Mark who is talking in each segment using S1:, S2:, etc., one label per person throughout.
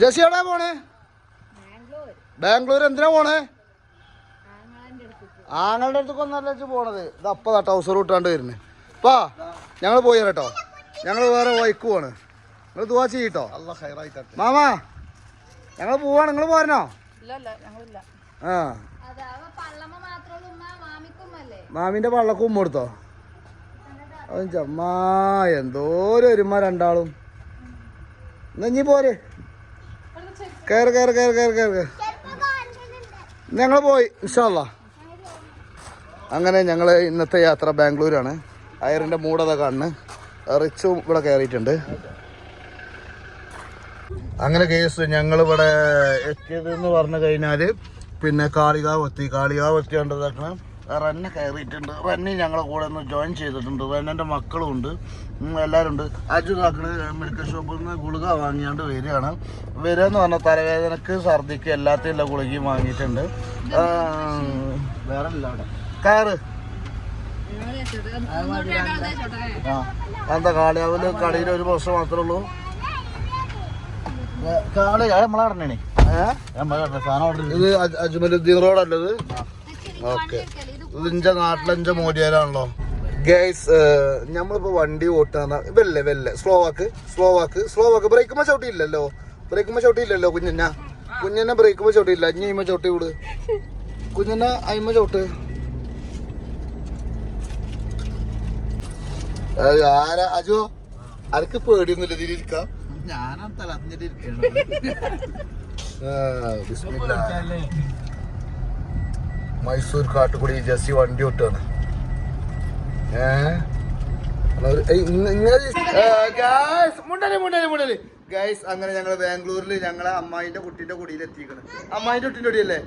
S1: Jessy എവിടെയാ പോണേ? ബാംഗ്ലൂർ എന്തിനാ പോണേ? ആങ്ങളുടെ അടുത്തൊക്കെ ഒന്നല്ല വെച്ച് പോണത്. ഇത് അപ്പ ടൗസർ വിട്ടാണ്ട് വരുന്നത് പാ ഞങ്ങൾ പോയി കേട്ടോ ഞങ്ങൾ വേറെ വൈക്ക് പോണ് നിങ്ങൾ ദുവാ ചെയ്യട്ടോ. മാമാ ഞങ്ങൾ പോവാണ്. നിങ്ങൾ പോരണോ? ആ. മാമിന്റെ പള്ളക്ക് ഉമ്മ കൊടുത്തോ? അവൻ ചമ്മാ എന്തോരം ഒരുമ രണ്ടാളും. എന്നാ ഇനി പോരെ. കയറ് കയറ് കയറ് കയറ് കയറ് ഞങ്ങൾ പോയി ഇൻഷാല്ല അങ്ങനെ ഞങ്ങൾ ഇന്നത്തെ യാത്ര ബാംഗ്ലൂരാണ്. അയറിന്റെ മൂടത കാണുന്നു റിച്ചും ഇവിടെ കയറിയിട്ടുണ്ട് അങ്ങനെ കേസ് ഞങ്ങളിവിടെ എത്തിയതെന്ന് പറഞ്ഞു കഴിഞ്ഞാൽ പിന്നെ കാളികാവ് എത്തി. കാളികാവ് എത്തിയേണ്ടതാക്കണം. റന്നെ കയറിയിട്ടുണ്ട്. റന്നി ഞങ്ങളെ കൂടെ ഒന്ന് ജോയിൻ ചെയ്തിട്ടുണ്ട്. റന്നന്റെ മക്കളും ഉണ്ട്. എല്ലാവരും ഉണ്ട്. അജു താക്കൾ മെഡിക്കൽ ഷോപ്പിൽ നിന്ന് ഗുളിക വാങ്ങിയാണ്ട് വരികയാണ്. വരിക എന്ന് പറഞ്ഞാൽ തലവേദനക്ക് ഛർദിക്ക് എല്ലാത്തിനുള്ള ഗുളികയും വാങ്ങിയിട്ടുണ്ട്. വേറെ കയറ് ആ എന്താ കാളിയാവിൽ കളിയിൽ ഒരു പ്രശ്നം മാത്രമേ ഉള്ളൂ. കാളി നമ്മളെ കടണേ ഏഹ് നമ്മളെ സാധനം ഇത് അജ് അജ്മലുദ്ദീൻ റോഡല്ലത് ഓക്കെ. ഇത് നാട്ടിലഞ്ച മോദിയാരാണല്ലോ ഗൈസ് നമ്മളിപ്പോ വണ്ടി ഓട്ടാന്ന വെല്ലേ വെല്ലേ. Slow walk slow walk slow walk ബ്രേക്കുമ്പോ ചവിട്ടിയില്ലല്ലോ. ബ്രേക്കുമ്പോ ചവിട്ടിയില്ലല്ലോ കുഞ്ഞന്ന കുഞ്ഞന്നെ ബ്രേക്കുമ്പോ ചവിട്ടിയില്ല. അഞ്ഞ അയിമ ചവിട്ടി വിട്. കുഞ്ഞന്ന അയിമ ചവിട്ട്. ആരാ? അജോ? അനക്ക് പേടിയൊന്നുമില്ല ഇതിലിരിക്കാം
S2: ഞാനാ തലഞ്ഞിട്ടിരിക്കണം.
S1: മൈസൂർ കാട്ടുകുടി ജസ്സി വണ്ടി വിട്ടാണ് ഏ? ഗൈസ് അങ്ങനെ ഞങ്ങൾ ബാംഗ്ലൂരിൽ ഞങ്ങളെ അമ്മായിന്റെ കുട്ടീന്റെ കുടിയിൽ എത്തിക്കണം അമ്മായിന്റെ കുട്ടീന്റെ കുടിയല്ലേ?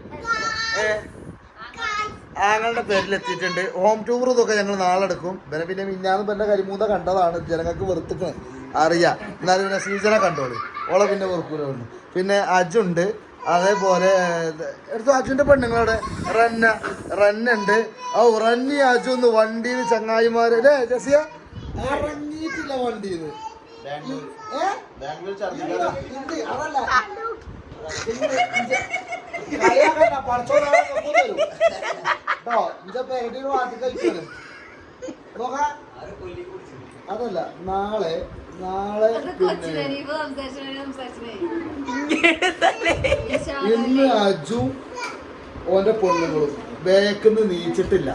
S1: ആങ്ങളുടെ പേരിൽ എത്തിയിട്ടുണ്ട് ഹോം ടൂർ ഇതൊക്കെ ഞങ്ങൾ നാളെ എടുക്കും പിന്നെ പിന്നെ മിന്നാന്ന് പറഞ്ഞ കരിമൂത കണ്ടതാണ്. ജനങ്ങൾക്ക് വെറുത്തിട്ട് അറിയാം. എന്നാലും പിന്നെ സീസണെ കണ്ടോളൂ. ഓളെ പിന്നെ വെറുക്കൂല പിന്നെ അജുണ്ട്. അതേപോലെ എടുത്തു അജുന്റെ പെണ്ണുങ്ങളുടെ റന്ന റന്നുണ്ട്. ഓ റന്നി അജു ഒന്ന് വണ്ടിയിൽ ചങ്ങായിമാര്. അല്ലേ ജസിയ ഇറങ്ങിയിട്ടില്ല വണ്ടിയിൽ അതല്ല നാളെ നാളെ ഇന്ന് അജു ഓന്റെ പൊണ്ണുകളും ബേക്കിന്ന് നീച്ചിട്ടില്ല.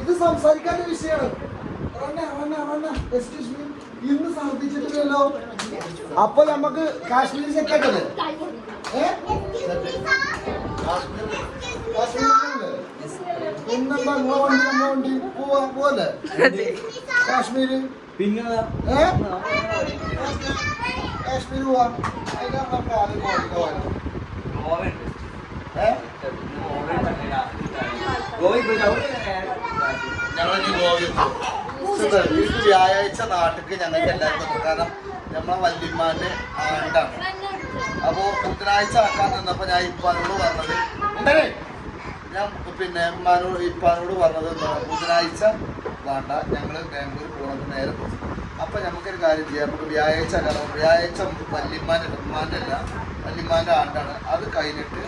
S1: ഇത് സംസാരിക്കാത്ത വിഷയമാണ്. ഇന്ന് ഛർദിച്ചിട്ടില്ലല്ലോ അപ്പൊ നമുക്ക് കാശ്മീർ സെറ്റ് ആക്കല്ലേ ഏ? കാശ്മീർ-? പിന്നെന്താ നിങ്ങളെ വണ്ടി നമ്മളെ വണ്ടി പോവാ പോവല്ലേ കാശ്മീര്.
S2: പിന്നെ
S1: ഏ? പോവാ. അതിനാണ് വ്യാഴാഴ്ച നാട്ടിക്ക് ഞങ്ങൾക്ക് എല്ലാവർക്കും. കാരണം നമ്മളെ വല്യമ്മാന്റെ ആണ്ടാണ്. അപ്പോ ബുധനാഴ്ച ആക്കാൻ നിന്നപ്പോ ഞാൻ ഇപ്പൊ അതോട് പറഞ്ഞത് ഉണ്ടേ ഞാൻ പിന്നെ ഉമ്മാനോട് ഇപ്പാനോട് പറഞ്ഞത് ബുധനാഴ്ച വേണ്ട ഞങ്ങൾ ബാംഗ്ലൂർ പോകുന്നത് നേരെ പോകും അപ്പൊ നമുക്കൊരു കാര്യം ചെയ്യാം. നമുക്ക് വ്യാഴാഴ്ച കാരണം വ്യാഴാഴ്ച വല്യമ്മാന്റെ ഉമ്മാന്റെ അല്ല വല്യമ്മാന്റെ ആണ്ടാണ്. അത് കഴിഞ്ഞിട്ട്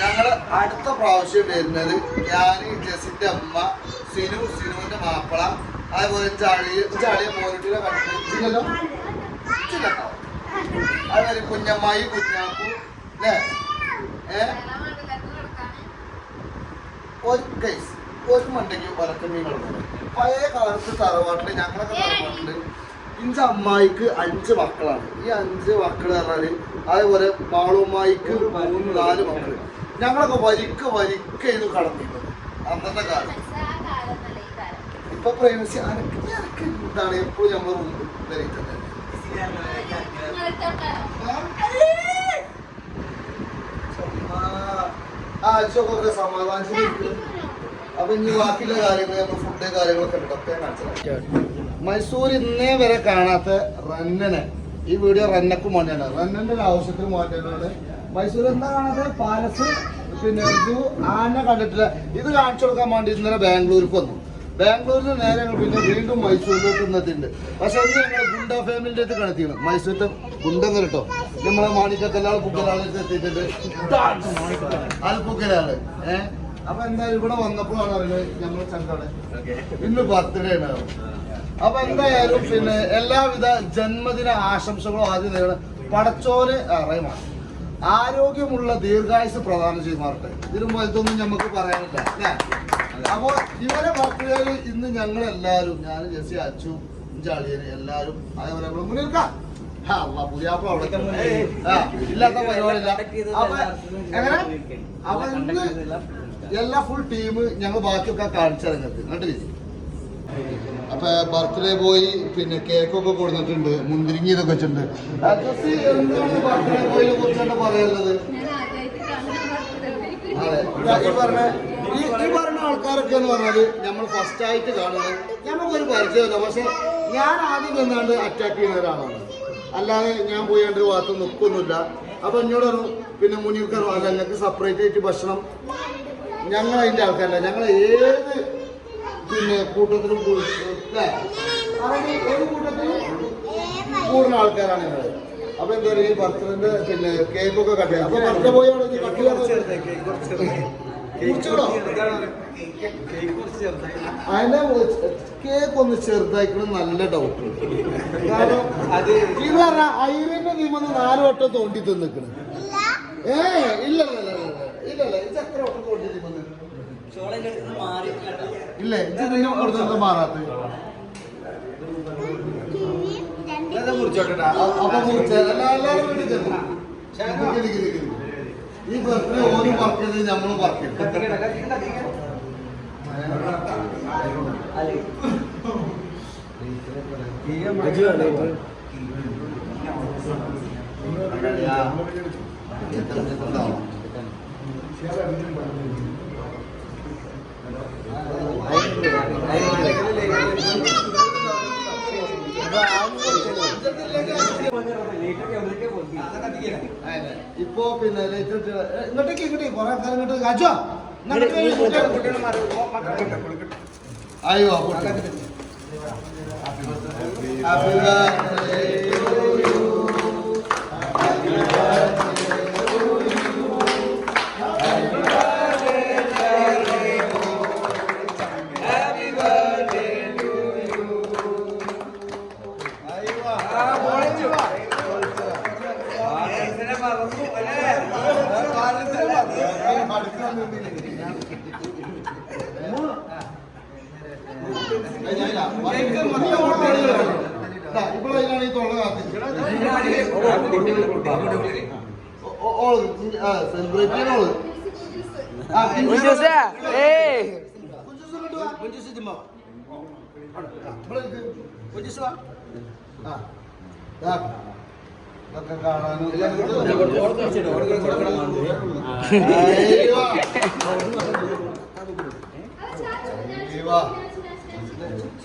S1: ഞങ്ങൾ അടുത്ത പ്രാവശ്യം വരുന്നത് ഞാൻ ജസിന്റെ അമ്മ സിനു സിനുവിന്റെ മാപ്പിള അതുപോലെ ചാളിയ ചാളിയ മോനിട്ടിനെ കണ്ടിട്ടില്ലല്ലോ ഇല്ലല്ലോ അതുപോലെ കുഞ്ഞമ്മായി കുഞ്ഞാപ്പു അല്ലേ? ഏ? ഒരു കേസ് ഒരു മണ്ടയ്ക്ക് വലക്കമ്മീൻ കിടക്കുന്നത് പഴയ കാലത്ത് തറവാട്ടിൽ ഞങ്ങളൊക്കെ തറവാട്ടിൽ ഇഞ്ച് അമ്മായിക്ക് അഞ്ച് മക്കളാണ്. ഈ അഞ്ച് മക്കൾ പറഞ്ഞാൽ അതേപോലെ മാളുമ്മായിക്ക് മൂന്ന് നാല് മക്കൾ. ഞങ്ങളൊക്കെ വരിക്ക് വരിക്കായിരുന്നു കടന്നിരുന്നത്. അന്നത്തെ കാലം. ഇപ്പൊ പ്രേമിച്ച് അനക്ക് അനക്ക് എന്താണ്? എപ്പോഴും നമ്മൾ മുമ്പ് വരയ്ക്കുന്നത് ആ അച്ഛനൊക്കെ സമാധാനിച്ചിട്ട് അപ്പൊ ഇനി ബാക്കിയുള്ള കാര്യങ്ങൾ ഫുഡ് കാര്യങ്ങളൊക്കെ മൈസൂർ ഇന്നേ വരെ കാണാത്ത റന്നനെ. ഈ വീഡിയോ റന്നക്കും വേണ്ടിയാണ് റന്നന്റെ ഒരു ആവശ്യത്തിന് വേണ്ടിയാണ് മൈസൂർ എന്താ കാണാത്ത പാലസ് പിന്നെ ആന കണ്ടിട്ടില്ല. ഇത് കാണിച്ചു കൊടുക്കാൻ വേണ്ടി ഇന്നലെ ബാംഗ്ലൂർക്ക് വന്നു. ബാംഗ്ലൂരിൽ നേരെ ഞങ്ങൾ പിന്നെ വീണ്ടും മൈസൂരിലോട്ട് ഇന്നത്തിണ്ട് പക്ഷെ അത് ഞങ്ങൾ ഗുണ്ട ഫാമിലിന്റെ അടുത്ത് കണക്കിയാണ് മൈസൂരത്തെ ഗുണ്ടെന്ന് കേട്ടോ. നമ്മളെ മാണിക്കല്ലാൾ പുക്കലാളെടുത്ത് എത്തിയിട്ടുണ്ട്. ആൽപ്പുക്കലാണ് ഏഹ് അപ്പൊ എന്തായാലും ഇവിടെ വന്നപ്പോഴാണ് അവർ ഞങ്ങൾ ചങ്കാണ് ഇന്ന് ബർത്ത്ഡേ ആണ്. അപ്പൊ എന്തായാലും പിന്നെ എല്ലാവിധ ജന്മദിന ആശംസകളും ആദ്യം നേരിടണം. പടച്ചോന് അറിയമാണ് ആരോഗ്യമുള്ള ദീർഘായുസ് പ്രദാനം ചെയ്യുമാറട്ടെ ഇതിനു ഇതൊന്നും നമുക്ക് പറയാനില്ല. അല്ലേ? അപ്പൊ ഇവരെ ബർത്ത്ഡേയിൽ ഇന്ന് ഞങ്ങൾ എല്ലാവരും ഞാൻ ജെസ്സി അച്ചു ജാളിയന് എല്ലാവരും അതേപോലെ നമ്മൾ മുന്നിൽക്കാം. പുതിയാപ്പിള അവിടെ ഇല്ലാത്ത പരിപാടിയില്ല. അപ്പൊ എങ്ങനെ? അപ്പൊ ഇന്ന് എല്ലാ ഫുൾ ടീം ഞങ്ങൾ ബാക്കിയൊക്കെ കാണിച്ചിറങ്ങത്ത് കേട്ടില്ലേ അപ്പൊ ബർത്ത്ഡേ പോയി പിന്നെ കേക്കൊക്കെ കൊടുത്തിട്ടുണ്ട് മുന്തിരിങ്ങി ഇതൊക്കെ വെച്ചിട്ടുണ്ട്. ബർത്ത്ഡേ ബോയിനെ കുറിച്ചാണ്
S3: birthday
S1: അതെ. ഈ പറഞ്ഞ ഈ പറഞ്ഞ ആൾക്കാരൊക്കെ എന്ന് പറഞ്ഞാൽ നമ്മൾ ഫസ്റ്റ് ആയിട്ട് കാണുന്നത് നമുക്കൊരു പരിചയമില്ല. പക്ഷെ ഞാൻ ആദ്യം നിന്നാണ്ട് അറ്റാക്ക് ചെയ്യുന്ന ഒരാളാണ്. അല്ലാതെ ഞാൻ പോയി എന്റെ ഭാഗത്ത് നിൽക്കൊന്നുമില്ല അപ്പൊ എന്നോട് പറഞ്ഞു പിന്നെ മുനീർക്കർ അല്ല ഞങ്ങൾക്ക് സെപ്പറേറ്റ് ആയിട്ട് ഭക്ഷണം. ഞങ്ങൾ അതിന്റെ ആൾക്കാരല്ല. ഞങ്ങൾ ഏത് പിന്നെ കൂട്ടത്തിലും ഒരു കൂട്ടത്തിലും കൂടുന്ന ആൾക്കാരാണ് ഞങ്ങൾ. അപ്പൊ എന്താ പറയുക ഈ ബർത്ത്ഡേന്റെ പിന്നെ കേക്കൊക്കെ കട്ട് ചെയ്യാം. അപ്പൊ ഭർത്തർ പോയി അവിടെ കട്ട് ചെയ്യാൻ അതിന്റെ കേക്ക് ഒന്ന് ചെറുതായിക്കണം നല്ല ഡൗട്ട് കാരണം ഇത് പറഞ്ഞ ഐറിന്റെ നിയമം നാല് വട്ടം തോണ്ടി തിന്നിക്കണം ഏ ഇല്ല ഇല്ല ഇല്ല ഇത് എത്ര വട്ടം തോണ്ടി തിന്നു ഇല്ല ഇത് നിങ്ങൾ കൊടുത്തത് മാറാത്ത അപ്പൊ മുറിച്ച എല്ലാവരും ഈ ബർത്ത്ഡേ വർക്ക് ചെയ്ത് നമ്മളും വർക്ക് അതെ. ഇപ്പൊ പിന്നെ ഇങ്ങോട്ടേക്ക് ഇങ്ങോട്ടേ കൊറേ ആൾക്കാർ ഇങ്ങോട്ട് കാച്ചോ അയ്യോ ഹാപ്പി ബർത്ത്ഡേ ഈ തൊള്ള സെലിബ്രേറ്റ് ചെയ്യണോൾ ആ, കുഞ്ചൂസ്. കുഞ്ചൂസ് ഇങ്ങോട്ട് വാ. ഇവിടെ ഇരിക്ക്. ആ. ദാ. ഇതൊക്കെ കാണാനും അയ്യോ. അയ്യോ.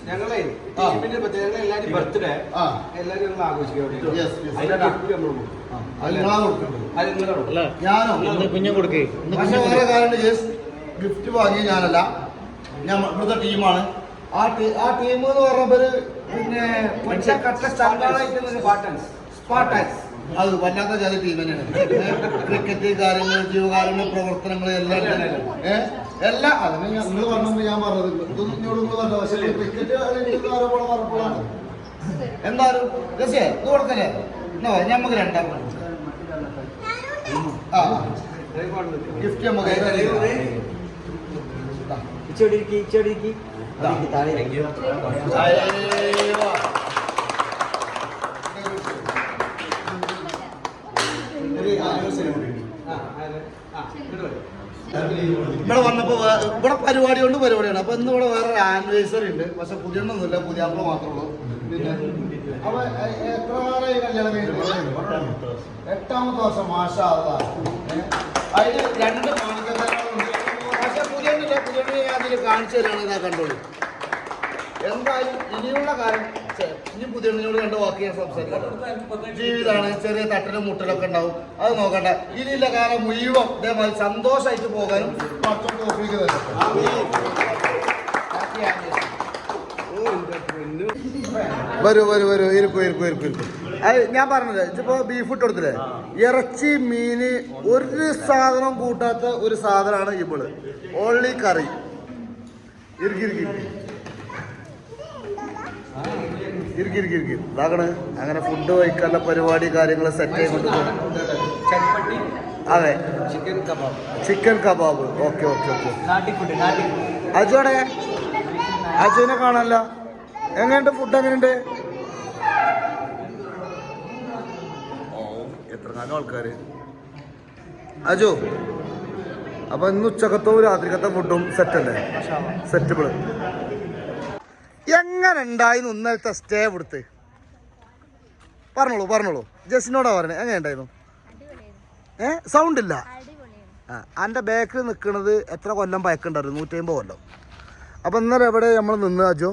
S4: ഞങ്ങളെ. ടീമിന്റെ പ്രത്യേകത എല്ലാരും ബർത്ത്ഡേ. എല്ലാരും ഞങ്ങൾ
S2: ആഘോഷിക്കും
S1: പക്ഷെ വേറെ ഗിഫ്റ്റ് വാങ്ങിയ ഞാനല്ല. ഞാൻ ഇവിടുത്തെ ടീമാണ്. ആ ടീ ആ ടീം എന്ന് പറഞ്ഞവര് പിന്നെ
S4: സ്പാർട്ടൻസ്.
S1: അത് വല്ലാത്ത ജാതി ടീം തന്നെയാണ്. ക്രിക്കറ്റ് കാര്യങ്ങൾ ജീവകാരുണ്യ പ്രവർത്തനങ്ങൾ എല്ലാം ഉണ്ട്. എല്ലാ അതിന് ഞാൻ നിങ്ങൾ പറഞ്ഞപ്പോൾ ഞാൻ പറഞ്ഞത് ഇതൊന്നും നിങ്ങൾ പറഞ്ഞത് പക്ഷേ ക്രിക്കറ്റ് ആരോപണം പറഞ്ഞപ്പോഴാണ് എന്തായാലും രസിയെ ഇത് കൊടുക്കല്ലേ? എന്നാ ഞമ്മക്ക് രണ്ടാം ആ ഗിഫ്റ്റ് നമുക്ക്.
S2: ഇച്ചോടിക്ക് ഇച്ചോടിക്ക്.
S1: ഒരു anniversary കൂടി.
S4: ആ, ആ, ഇങ്ങോട്ട് വരൂ.
S1: ഇവിടെ വന്നപ്പോ വേ- ഇവിടെ പരിപാടി കൊണ്ട് പരിപാടിയാണ്. അപ്പൊ ഇന്ന് ഇവിടെ വേറെ ആനിവേഴ്സറി ഉണ്ട്. പക്ഷെ പുതിയൊന്നൊന്നുമില്ല. പുതിയ അപ്പള മാത്രമേ ഉള്ളൂ. പിന്നെ അപ്പൊ എത്ര കാലമായി കല്യാണം എട്ടാമത്തെ വർഷം. മാഷ അതിന് രണ്ട് മാണിക്കങ്ങളുണ്ട് പക്ഷെ പുതിയ പുതിയ അതിൽ കാണിച്ചു തരാണ് ഇതാ കണ്ടോളൂ എന്തായാലും ഇനിയുള്ള കാര്യം ഇനി പുതിയ രണ്ട് വാക്ക് ഞാൻ സംസാരിക്കാം. ജീവിതമാണ് ചെറിയ തട്ടലും മുട്ടലൊക്കെ ഉണ്ടാവും. അത് നോക്കണ്ട. ഇനിയുള്ള കാലം മുഴുവൻ ഇതേമാതിരി സന്തോഷമായിട്ട് പോകാനും ഒപ്പിക്കുന്നത് വരൂ വരൂ വരൂ. ഇരിക്കൂ ഇരിക്കൂ ഇരിക്കൂ ഇരിക്കൂ. അത് ഞാൻ പറഞ്ഞത് ഇതിപ്പോ ബീഫ് ഇട്ട് കൊടുത്തില്ലേ? ഇറച്ചി മീന് ഒരു സാധനം കൂട്ടാത്ത ഒരു സാധനമാണ് ഇവൾ. ഓൺലി കറി. ഇരിക്കി ഇരിക്കി. ഇരിക്കി ഇരിക്കും ഇരിക്കും. ഇതാകണ് അങ്ങനെ ഫുഡ് കഴിക്കാനുള്ള പരിപാടി കാര്യങ്ങൾ സെറ്റ് ചെയ്തുകൊണ്ട്
S4: ചട്പട്ടി
S1: അതെ.
S4: Chicken kebab
S1: chicken kebab okay okay okay അജുടെ അജുവിനെ കാണാനല്ല. എങ്ങനെയുണ്ട് ഫുഡ് എങ്ങനെയുണ്ട്? ഓ എത്ര കാലം ആൾക്കാര്. അജു അപ്പൊ ഇന്ന് ഉച്ചക്കത്തോ രാത്രിക്കത്തെ ഫുഡും സെറ്റ് അല്ലേ? സെറ്റബിൾ എങ്ങനെ ഉണ്ടായിരുന്നു ഇന്നലത്തെ സ്റ്റേ കൊടുത്ത് പറഞ്ഞോളൂ പറഞ്ഞോളൂ. ജസ്റ്റിനോടാ പറഞ്ഞത് എങ്ങനെ ഉണ്ടായിരുന്നു? ഏ സൗണ്ട് ഇല്ല? ആ എന്റെ ബാക്കിൽ നിൽക്കുന്നത് എത്ര കൊല്ലം പയക്കുണ്ടായിരുന്നു നൂറ്റമ്പത് കൊല്ലം. അപ്പം ഇന്നലെ എവിടെ നമ്മൾ നിന്ന് അജോ?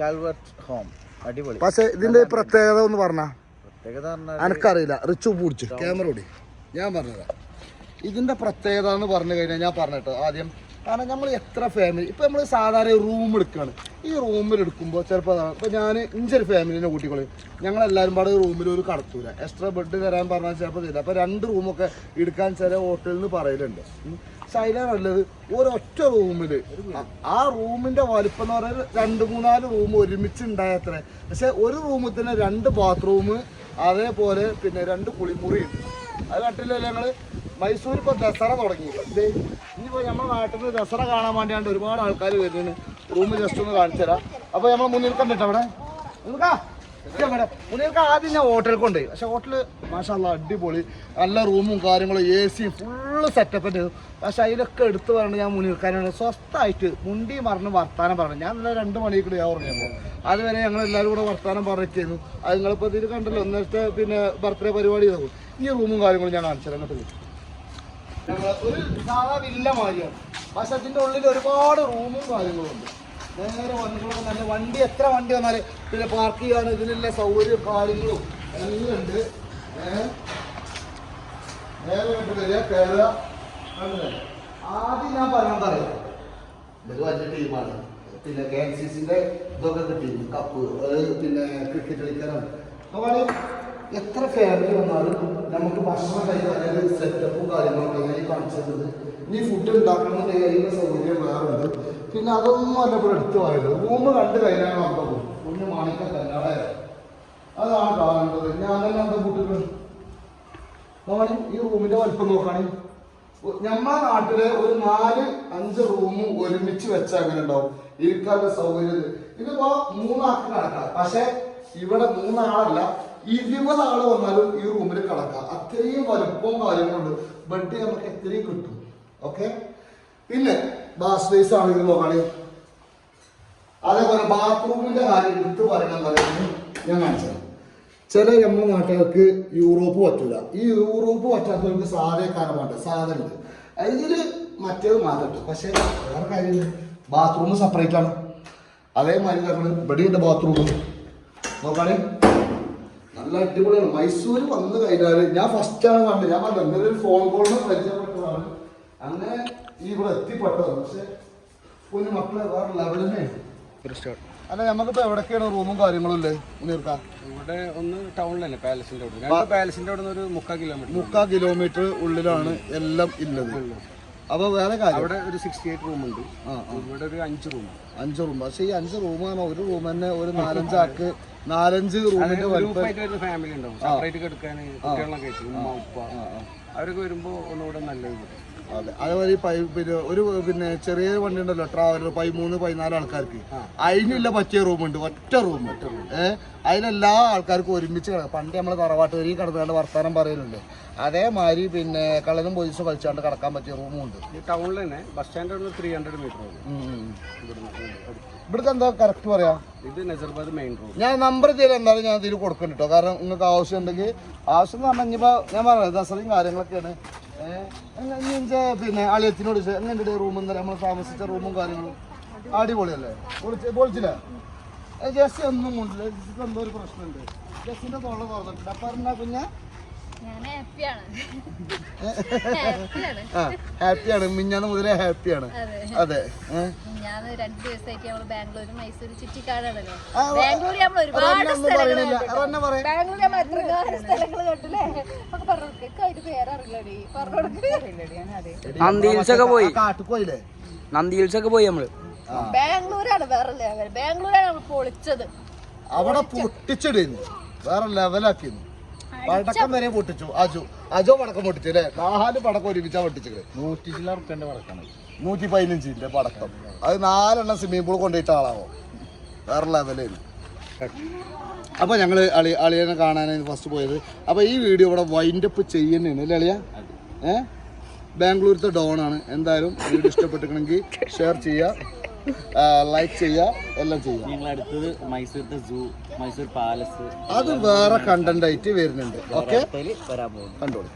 S2: കാൽവർട്ട് ഹോം അടിപൊളി.
S1: പക്ഷെ ഇതിന്റെ പ്രത്യേകത ഒന്ന് പറഞ്ഞ.
S2: പ്രത്യേകത പറഞ്ഞാൽ
S1: എനക്കറിയില്ല റിച്ചു പൂടിച്ചു. ക്യാമറ ഓടി. ഞാൻ പറഞ്ഞതാ. ഇതിന്റെ പ്രത്യേകത എന്ന് പറഞ്ഞു കഴിഞ്ഞാൽ ഞാൻ പറഞ്ഞിട്ടോ ആദ്യം കാരണം നമ്മൾ എത്ര ഫാമിലി ഇപ്പൊ നമ്മൾ സാധാരണ റൂം എടുക്കുകയാണ് ഈ റൂമിൽ എടുക്കുമ്പോൾ ചിലപ്പോൾ ഇപ്പൊ ഞാൻ ഇഞ്ചൊരു ഫാമിലിനെ കൂട്ടിക്കോളി. ഞങ്ങൾ എല്ലാവരും പാടെ റൂമിൽ ഒരു കടത്തൂല. എക്സ്ട്രാ ബെഡ് തരാൻ പറഞ്ഞാൽ ചിലപ്പോൾ തരില്ല. അപ്പോൾ രണ്ട് റൂമൊക്കെ എടുക്കാൻ ചില ഹോട്ടലിൽ നിന്ന് പറയലുണ്ട്. നല്ലത് ഒരൊറ്റ റൂമിൽ ആ റൂമിന്റെ വലിപ്പം എന്ന് പറയുന്നത് രണ്ട് മൂന്നാൽ റൂം ഒരുമിച്ച് ഉണ്ടായത്ര പക്ഷെ ഒരു റൂമിൽ തന്നെ രണ്ട് ബാത്റൂം അതേപോലെ പിന്നെ രണ്ട് കുളിമുറി ഉണ്ട് അത് കണ്ടില്ലല്ലോ ഞങ്ങൾ? മൈസൂർ ഇപ്പോൾ ദസറ തുടങ്ങി. ഇനിയിപ്പോ നമ്മുടെ നാട്ടിൽ നിന്ന് ദസറ കാണാൻ വേണ്ടിയാണ്ട് ഒരുപാട് ആൾക്കാർ വരുന്നുണ്ട്. റൂം ജസ്റ്റ് ഒന്ന് കാണിച്ചു തരാം. അപ്പൊ നമ്മൾ മുന്നിൽ കണ്ടിട്ടോ അവിടെ? മുന്നിൽക്ക ആദ്യം ഞാൻ ഹോട്ടലിൽ കൊണ്ടുപോയി. പക്ഷെ ഹോട്ടൽ മാഷാല്ല അടിപൊളി. നല്ല റൂമും കാര്യങ്ങളും എ സിയും ഫുള്ള് സെറ്റപ്പ് ചെയ്തു പക്ഷെ അതിലൊക്കെ എടുത്തു പറഞ്ഞിട്ട് ഞാൻ മുന്നിൽക്കാനാണ് സ്വസ്ഥമായിട്ട് മുണ്ടി മറന്ന് വർത്താനം പറഞ്ഞു. ഞാൻ നല്ല രണ്ട് മണിക്കൂർ ഞാൻ ഉറങ്ങിയപ്പോൾ അതുവരെ ഞങ്ങൾ എല്ലാവരും കൂടെ വർത്താനം പറഞ്ഞിരുന്നു അത് നിങ്ങളിപ്പോൾ ഇതിൽ കണ്ടല്ലോ ഇന്നലത്തെ പിന്നെ ബർത്ത്ഡേ പരിപാടി ഇതാകും ഈ റൂമും കാര്യങ്ങളും ഞാൻ കാണിച്ചു തരാം. അങ്ങോട്ട് ഞങ്ങൾ ഒരു സാധാ വില്ല മാതിരിയാണ്. പക്ഷെ അതിന്റെ ഉള്ളിൽ ഒരുപാട് റൂമും കാര്യങ്ങളും ഉണ്ട്. നേരെ വന്നിട്ടുള്ള നല്ല വണ്ടി എത്ര വണ്ടി വന്നാലും പിന്നെ പാർക്ക് ചെയ്യാനും ഇതിനുള്ള സൗകര്യവും കാര്യങ്ങളും എല്ലാം ഉണ്ട്. നേരെ കൊണ്ട് വരിക കയറുക? ആദ്യം ഞാൻ പറയാൻ പറയാം. ഇതൊരു വലിയ ടീമാണ് പിന്നെ കെ എൻ സി സിന്റെ ഇതൊക്കെ കിട്ടിയിരുന്നു കപ്പ് പിന്നെ ക്രിക്കറ്റ് കളിക്കാനാണ്. അപ്പോൾ എത്ര ഫാമിലി വന്നാലും നമുക്ക് ഭക്ഷണം കഴിക്കാൻ അതായത് സെറ്റപ്പും കാര്യങ്ങളൊക്കെ ഞാൻ ഈ കാണിച്ചത് ഇനി ഫുഡ് ഉണ്ടാക്കണമെന്നുണ്ടെങ്കിൽ കഴിയുന്ന സൗകര്യം വേറുണ്ട് പിന്നെ അതൊന്നും അല്ല ഇവിടെ എടുത്തു പോയത് റൂം കണ്ടു കഴിഞ്ഞാൽ നമുക്ക് പോകും കുഞ്ഞു മാണിക്ക കല്ലാടായ അതാണ് കാണേണ്ടത്. തന്നെ എന്താ കൂട്ടുന്നത് നോക്കണേ ഈ റൂമിന്റെ വലിപ്പം നോക്കുകയാണെങ്കിൽ നമ്മളെ നാട്ടിൽ ഒരു നാല് അഞ്ച് റൂമും ഒരുമിച്ച് വെച്ച അങ്ങനെ ഉണ്ടാവും? ഇരിക്കാനുള്ള സൗകര്യം ഇത്. ഇതിപ്പോ മൂന്നാൾക്ക് നടക്കാം പക്ഷെ ഇവിടെ മൂന്നാളല്ല ഇരുപത് ആൾ വന്നാലും ഈ റൂമിൽ കിടക്കാം. അത്രയും വലുപ്പവും കാര്യങ്ങളുണ്ട്. ബെഡ് നമുക്ക് എത്രയും കിട്ടും. ഓക്കെ പിന്നെ ബാസ് സ്പേസ് ആണെങ്കിൽ നോക്കണേ അതേപോലെ ബാത്റൂമിന്റെ കാര്യം എടുത്ത് പറയണം പറയുന്നത് ഞാൻ കാണിച്ചത് ചില നമ്മുടെ നാട്ടുകാർക്ക് യൂറോപ്പ് പറ്റൂല. ഈ യൂറോപ്പ് പറ്റാത്തവർക്ക് സാധേ വേണ്ട സാധനം ഉണ്ട് അതിൽ മറ്റേത് മാറ്റും പക്ഷേ വേറെ കാര്യമില്ല. ബാത്റൂം സെപ്പറേറ്റ് ആണ്. അതേമാതിരി നമ്മൾ ഇവിടെയുണ്ട് ബാത്റൂം നോക്കാണേ. നല്ല അടിപൊളിയാണ്. മൈസൂർ വന്ന് കഴിഞ്ഞാൽ ഞാൻ ഫസ്റ്റാണ് കണ്ടത്. ഞാൻ പറഞ്ഞു എന്തൊരു ഫോൺ കോളിന് പരിചയപ്പെട്ടതാണ്. അങ്ങനെ ഈ ഇവിടെ എത്തിപ്പെട്ടതാണ്. പക്ഷെ കുഞ്ഞു മക്കളെ വേറെ ലെവലിനെ അല്ല നമുക്കിപ്പോ എവിടൊക്കെയാണ് റൂമും കാര്യങ്ങളും ഇല്ലേ മുനീർക്ക
S4: ഇവിടെ ഒന്ന് ടൗണിലല്ലേ പാലസിന്റെ അവിടെ പാലസിന്റെ അവിടെ നിന്ന് ഒരു മുക്കാൽ കിലോമീറ്റർ
S1: മുക്കാൽ കിലോമീറ്റർ ഉള്ളിലാണ് എല്ലാം ഉള്ളത്. അപ്പൊ വേറെ കാര്യം.
S4: അവിടെ ഒരു സിക്സ്റ്റി എയ്റ്റ് റൂം ഉണ്ട് ഇവിടെ ഒരു അഞ്ച് റൂം
S1: അഞ്ച് റൂം പക്ഷെ ഈ അഞ്ച് റൂം ആണ്? ഒരു റൂം തന്നെ ഒരു നാലഞ്ച് ആൾക്ക് നാലഞ്ച് റൂമിന്റെ
S4: ഫാമിലി ഉണ്ടാവും. സെപ്പറേറ്റ് കിടക്കാൻ കുട്ടികളൊക്കെ ഉമ്മ ഉപ്പ. അവരൊക്കെ വരുമ്പോ ഒന്നുകൂടെ നല്ലത്
S1: അതെ. അതേപോലെ പിന്നെ ഒരു പിന്നെ ചെറിയ വണ്ടി ഉണ്ടല്ലോ ട്രാവലർ പതിമൂന്ന് പതിനാല് ആൾക്കാർക്ക്. അതിനുള്ള പറ്റിയ റൂമുണ്ട് ഒറ്റ റൂം ഏഹ് അതിലെല്ലാ ആൾക്കാർക്കും ഒരുമിച്ച് കിടക്കാം പണ്ട് നമ്മളെ തറവാട്ടുകാരി കിടന്നാണ്ട് കിടന്നുകൊണ്ട് വർത്താനം പറയുന്നുണ്ട് അതേമാതിരി പിന്നെ കള്ളനും പോലീസും കളിച്ചാണ്ട് കടക്കാൻ പറ്റിയ റൂമും ഉണ്ട്
S4: ഈ ടൗണിൽ തന്നെ bus stand three hundred metre.
S1: ഇവിടുത്തെ എന്താ കറക്റ്റ് പറയാ?
S4: ഇത് നസർബാദ് മെയിൻ റോഡ്
S1: ഞാൻ നമ്പർ ചെയ്ത് എന്തായാലും ഞാൻ ഇതിൽ കൊടുക്കണം കേട്ടോ കാരണം നിങ്ങൾക്ക് ആവശ്യം ഉണ്ടെങ്കിൽ ആവശ്യം എന്ന് പറഞ്ഞാൽ ഇനിയിപ്പോൾ ഞാൻ പറഞ്ഞത് ദസറയും കാര്യങ്ങളൊക്കെയാണ്. പിന്നെ അളിയത്തിനോട് എങ്ങനെ റൂം എന്താ നമ്മൾ താമസിച്ച റൂമും കാര്യങ്ങളും. അടിപൊളിയല്ലേ? പൊളിച്ച് പൊളിച്ചില്ല? ജസ്റ്റ് ഒന്നും കൊണ്ടില്ല. എന്തോ ഒരു പ്രശ്നമുണ്ട്. ജസ്റ്റിന്റെ തൊള്ള തുറന്നിട്ടുണ്ട്. അപ്പം എന്നാ കുഞ്ഞ
S3: ഹാപ്പിയാണ്. ഹാപ്പിയാണ്.
S1: ഹാപ്പിയാണ്. മിഞ്ഞാന്ന് മുതലേ ഹാപ്പിയാണ്.
S3: അതെ.
S5: നന്ദിയിൽസൊക്കെ പോയി.
S1: കാട്ടുക്ക് പോയില്ലേ?
S5: നന്ദി ഒക്കെ പോയി
S1: നമ്മൾ.
S3: ബാംഗ്ലൂരാണ് വേറെ ലെവൽ ബാംഗ്ലൂരാണ് നമ്മൾ പൊളിച്ചത്.
S1: അവിടെ പൊട്ടിച്ചിടുന്നു. വേറെ ലെവലാക്കിയിരുന്നു പടക്കം വരെ പൊട്ടിച്ചു. അജു. അജോ പടക്കം പൊട്ടിച്ചു അല്ലേ? നാല് പടക്കം ഒരുമിച്ചാ പൊട്ടിച്ചത്.
S2: നൂറ്റി ചില ഉറുപ്പ്യന്റെ പറക്കാണ്
S1: നൂറ്റി പതിനഞ്ചിന്റെ പടക്കം. അത് നാലെണ്ണം സ്വിമ്മിംഗ് പൂൾ കൊണ്ടുപോയിട്ട് ആളാവോ? വേറെ ലെവലായിരുന്നു അപ്പൊ ഞങ്ങൾ അളി അളിയനെ കാണാനാണ് ഫസ്റ്റ് പോയത്. അപ്പൊ ഈ വീഡിയോ ഇവിടെ വൈൻഡപ്പ് ചെയ്യുന്നതാണ് അല്ലേ അളിയ? ഏഹ് ബാംഗ്ലൂരത്തെ ഡോൺ ആണ്. എന്തായാലും വീഡിയോ ഇഷ്ടപ്പെട്ടിട്ടുണ്ടെങ്കിൽ ഷെയർ ചെയ്യുക. ലൈക്ക് ചെയ്യുക എല്ലാം ചെയ്യുക
S2: ഞങ്ങൾ അടുത്തത് മൈസൂരത്തെ സൂ മൈസൂർ പാലസ്
S1: അത് വേറെ കണ്ടന്റ് ആയിട്ട് വരുന്നുണ്ട്. ഓക്കെ കണ്ടോളൂ.